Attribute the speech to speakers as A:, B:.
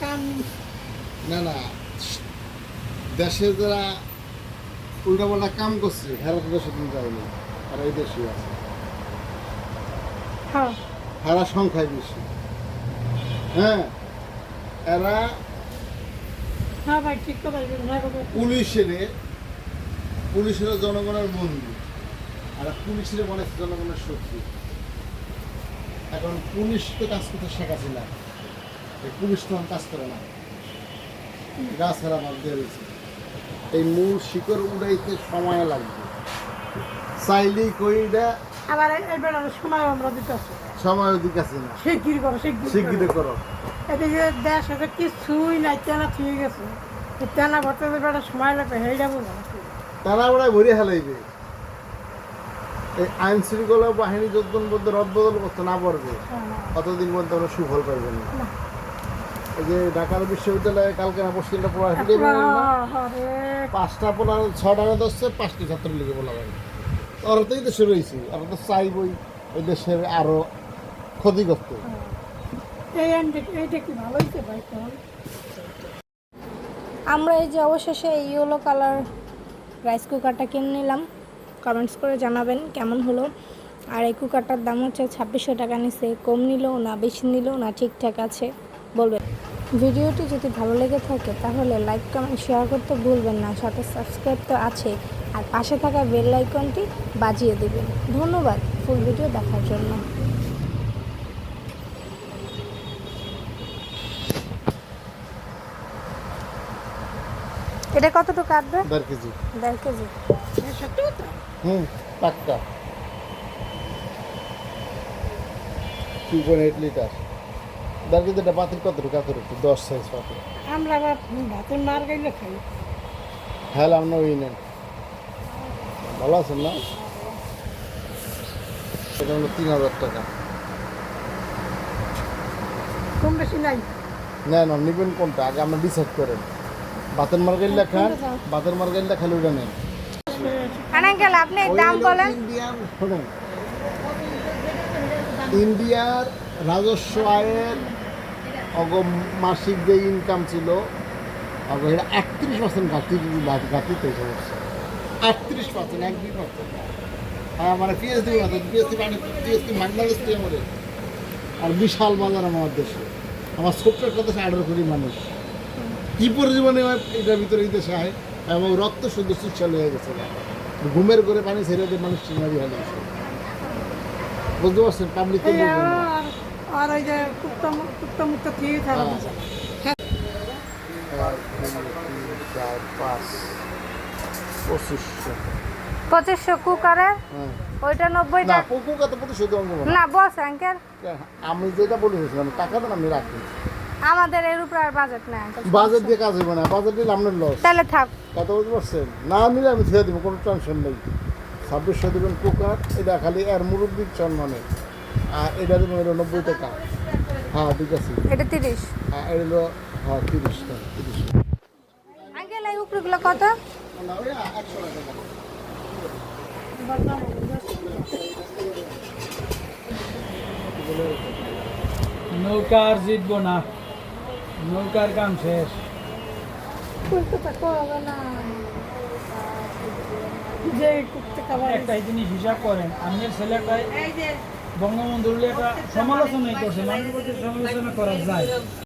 A: কাম
B: না না দেশে যারা উল্টাপাল্টা কাম করছে হেরা তো দেশে দিন যায়নি আর এই দেশে আছে।
A: হ্যাঁ।
B: হেরা সংখ্যায় বেশি। হ্যাঁ এরা
A: হ্যাঁ
B: পুলিশের পুলিশের জনগণের বন্ধু আর পুলিশের মনে জনগণের শত্রু। এখন পুলিশ তো কাজ করতে শেখাচ্ছি না। পুলিশ তো এখন কাজ করে না। গাছ হারা বাদ দিয়ে রয়েছে এই মূল শিকড় উড়াইতে সময় লাগবে। চাইলেই কইটা
A: আবার এই বেড়ার সময় আমরা দিতেছি।
B: সময় দিক আছে না।
A: শিগগির করো শিগগির
B: শিগগিরি
A: করো। এদিকে দেশ কিছুই নাই তেনা ঠিক গেছে। তেনা ভরতে বেড়া সময় লাগবে হেইটা
B: তারা ওরা ভরে হেলাইবে এই আইন শৃঙ্খলা বাহিনী যতদিন মধ্যে রদবদল করতে না পারবে কতদিন পর্যন্ত আমরা সুফল পাইবেন না। যে ঢাকার বিশ্ববিদ্যালয়ে কালকে না পশ্চিমটা পড়া পাঁচটা পড়া ছটা না দশটা পাঁচটি ছাত্র লিখে বলা হয়। ওরা তো এই দেশে রয়েছে আমরা তো চাইবই ওই দেশের আরও ক্ষতিগ্রস্ত।
A: এই হয়েছে
C: আমরা এই যে অবশেষে এই ইয়েলো কালার রাইস কুকারটা কিনে নিলাম। কমেন্টস করে জানাবেন কেমন হলো। আর এই কুকারটার দাম হচ্ছে ছাব্বিশশো টাকা নিচ্ছে কম নিল না বেশি নিল না ঠিকঠাক আছে বলবেন। ভিডিওটি যদি ভালো লেগে থাকে তাহলে লাইক কমেন্ট শেয়ার করতে ভুলবেন না। সাথে সাবস্ক্রাইব তো আছে। আর পাশে থাকা বেল আইকনটি বাজিয়ে দেবেন। ধন্যবাদ ফুল ভিডিও দেখার জন্য। এটা কতটুকু কাটবে
B: দেড় কেজি।
C: দেড় কেজি।
B: হুম। পাক্কা। টু পয়েন্ট এইট লিটার দেড় কেজি এটা বাতিল কতটুকু কতটুকু দশ সাইজ পাতিল
A: আমরা আবার ভাতের মার গাইলে খাই।
B: হ্যাঁ আমরা ওই নেন। ভালো আছেন না? এটা হলো তিন হাজার টাকা।
A: কম বেশি নাই।
B: নেন আপনি নেবেন কোনটা? আগে আমরা ডিসাইড করেন। বাতের মার্কেট লেখান বাতের মার্কেট লেখালে ওইটা নেন।
C: আনাঙ্কেল আপনি দাম বলেন।
B: ইন্ডিয়ার রাজস্ব আয়ের অগ মাসিক যে ইনকাম ছিল অগ এটা একত্রিশ পার্সেন্ট ঘাটতি ঘাটতিতে এই সমস্যা আটত্রিশ পার্সেন্ট এক দুই পার্সেন্ট হ্যাঁ মানে পিএইচডি মানে আমাদের আর বিশাল বাজার আমার দেশে। আমার ছোট্ট একটা দেশে আঠারো কোটি মানুষ। কি পরিমাণে এটার ভিতরে এই দেশে আয় এবং রক্ত শুদ্ধ চিকিৎসা হয়ে গেছে ঘুমের করে পানি ছেড়ে দিয়ে মানুষ চিনারি হয়ে গেছে বুঝতে পারছেন? পাবলিক
A: আর ওই যে কুত্তা মু- কুত্তা মুক্ত ঠিক থাকা
B: হ্যাঁ। পঁচিশশো
C: পঁচিশশো কুকারে
B: হ্যাঁ।
C: ওইটা নব্বই
B: না
C: টাকা না। বলছে আঙ্কেল
B: আমি যেটা বলেছিলাম টাকা দেন আমি রাখি।
C: আমাদের এর উপর আর বাজেট নেই
B: বাজেট দিয়ে কাজ হইবে না বাজেট দিলে আপনার লস
C: তাহলে থাক।
B: কত বুঝতে পারছেন? না নিলে আমি ছেড়ে দেবো কোনো টেনশন নেই। ছাব্বিশশো দেবেন কুকার এটা খালি এর মুরব্বির সম্মানে আর এটা দেবেন হলো নব্বই টাকা। হ্যাঁ ঠিক আছে।
C: এটা তিরিশ।
B: হ্যাঁ এটা হলো হ্যাঁ তিরিশ টাকা তিরিশ
C: আঙ্কেল এই উপরগুলো কত?
B: না। ওই একশো টাকা
D: নৌকা আর জিতবো না। নৌকার কাম শেষ একটা জিনিস হিসাব করেন আপনার ছেলেটাই বঙ্গবন্ধুর একটা সমালোচনাই করছে মানুষের সমালোচনা করা যায়।